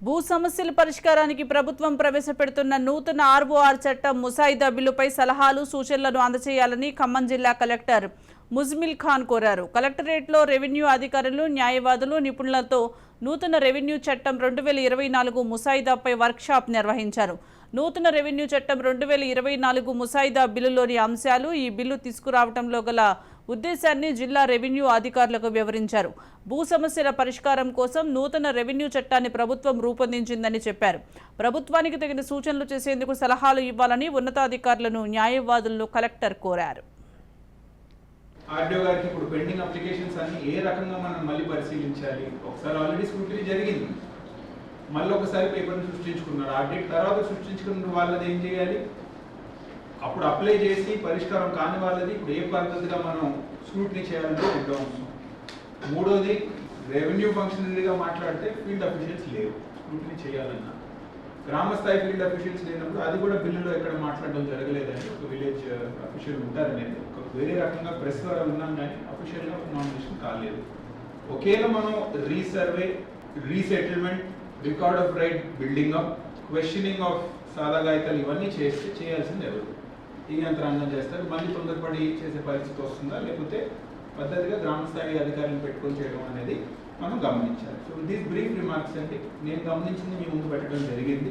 భూ సమస్యల పరిష్కారానికి ప్రభుత్వం ప్రవేశపెడుతున్న నూతన ఆర్ఓఆర్ చట్టం ముసాయిదా బిల్లుపై సలహాలు సూచనలను అందజేయాలని ఖమ్మం జిల్లా కలెక్టర్ ముజ్మిల్ ఖాన్ కోరారు. కలెక్టరేట్లో రెవెన్యూ అధికారులు న్యాయవాదులు నిపుణులతో నూతన రెవెన్యూ చట్టం రెండు వేల ఇరవై నాలుగు ముసాయిదాపై వర్క్షాప్ నిర్వహించారు. నూతన రెవెన్యూ చట్టం రెండు వేల ఇరవై నాలుగు ముసాయిదా బిల్లులోని అంశాలు ఈ బిల్లు తీసుకురావడంలో గల ఉద్దేశాన్ని జిల్లా రెవెన్యూ అధికారులకు వివరించారు. భూ సమస్యల పరిష్కారం కోసం నూతన రెవెన్యూ చట్టాన్ని ప్రభుత్వం రూపొందించిందని చెప్పారు. ప్రభుత్వానికి తగిన సూచనలు చేసేందుకు సలహాలు ఇవ్వాలని ఉన్నతాధికారులను న్యాయవాదులను కలెక్టర్ కోరారు. ఆర్డీఓ గారికి ఇప్పుడు పెండింగ్ అప్లికేషన్స్ అన్ని ఏ రకంగా మనం మళ్ళీ పరిశీలించాలి? ఒకసారి ఆల్రెడీ స్క్రూటరీ జరిగింది. మళ్ళీ ఒకసారి పేపర్ని సృష్టించుకున్నారు. ఆడిట్ తర్వాత సృష్టించుకున్న వాళ్ళది ఏం చేయాలి? అప్పుడు అప్లై చేసి పరిష్కారం కాని వాళ్ళది ఇప్పుడు ఏ పద్ధతిగా మనం స్క్రూటినీ చేయాలంటే ఉంటాం మూడోది రెవెన్యూ ఫంక్షనరీగా మాట్లాడితే ఫీల్డ్ అఫీషియల్స్ లేవు. స్క్రూటినీ చేయాలన్నా. గ్రామ స్థాయి ఫీల్డ్ అఫీషియల్స్ లేనప్పుడు అది కూడా బిల్లులో ఎక్కడ మాట్లాడడం జరగలేదని ఒక విలేజ్ అఫీషియల్ ఉంటారనేది ఒక వేరే రకంగా ప్రెస్ ద్వారా ఉన్నాం కానీ అఫీషియల్గా నామినేషన్ కాలేదు. ఒకేలా మనం resurvey resettlement record of right building up questioning of సాదాగాయితలు ఇవన్నీ చేస్తే చేయాల్సింది ఎవరు? ఈ యంత్రాంగం చేస్తారు. మళ్ళీ తొందరపడి చేసే పరిస్థితి వస్తుందా? లేకపోతే పద్ధతిగా గ్రామ స్థాయి అధికారులను పెట్టుకొని చేయడం అనేది మనం గమనించాలి. సో దీస్ బ్రీఫ్ రిమార్క్స్ అండి నేను గమనించింది మీ ముందు పెట్టడం జరిగింది.